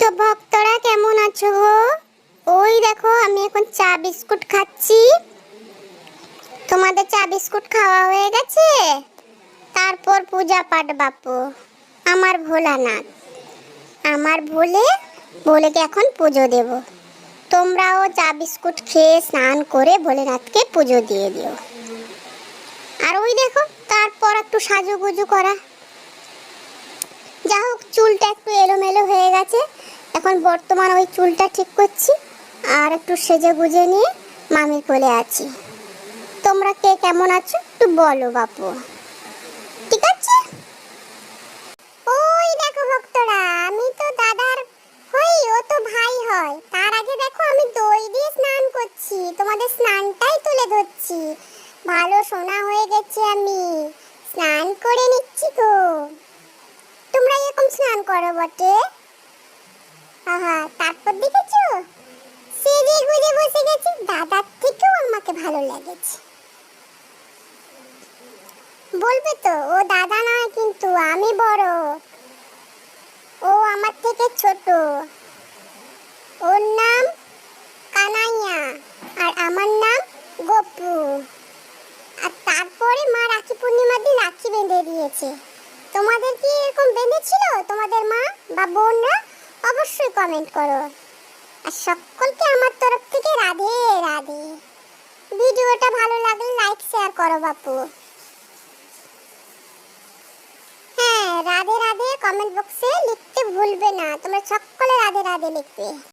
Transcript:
তো ভক্তরা কেমন আছো গো? ওই দেখো, আমি এখন চা বিস্কুট খাচ্ছি। তোমাদের চা বিস্কুট খাওয়া হয়ে গেছে? তারপর পূজা পাঠ বাপু, আমার ভোলানাথ। আমার ভোলে, ভোলেকে এখন পুজো দেব। তোমরাও চা বিস্কুট খেয়ে স্নান করে ভোলেনাথকে পুজো দিয়ে দিও। আর ওই দেখো, তারপর একটু সাজুগুজু করা। চুলটা একটু এলোমেলো হয়ে গেছে। এখন বর্তমান ওই চুলটা ঠিক করছি আর একটু সেজে গুজে নিয়ে মামির কোলে আছি। তোমরা কে কেমন আছো একটু বলো বাপু। ঠিক আছে? ওই দেখো ভক্তরা, আমি তো দাদার হই, ও তো ভাই হয়। তার আগে দেখো আমি দই দিয়ে স্নান করছি, তোমাদের স্নানটাই তুলে ধরছি। ভালো সোনা হয়ে গেছে আমি, স্নান করে নিচ্ছি এরকম স্নান করো বটে। আহা, তারপর দেখেছ? সেজে গুজে বসে গেছে, দাদার থেকেও আমাকে ভালো লেগেছে। বলবে তো, ও দাদা নয় কিন্তু আমি বড়। ও আমার থেকে ছোট। ওর নাম কানাইয়া আর আমার নাম গপু। আর তারপরে মা রাখি পূর্ণিমার দিন রাখি বেঁধে দিয়েছে। তোমাদের কি এরকম বেঁধেছিল তোমাদের মা বা বোনরা অবশ্যই কমেন্ট করো। আর সকলকে আমার তরফ থেকে রাধে রাধে। ভিডিওটা ভালো লাগলে লাইক শেয়ার করো বাপু। হ্যাঁ রাধে রাধে কমেন্ট বক্সে লিখতে ভুলবে না। তোমরা সকলে রাধে রাধে লিখবে।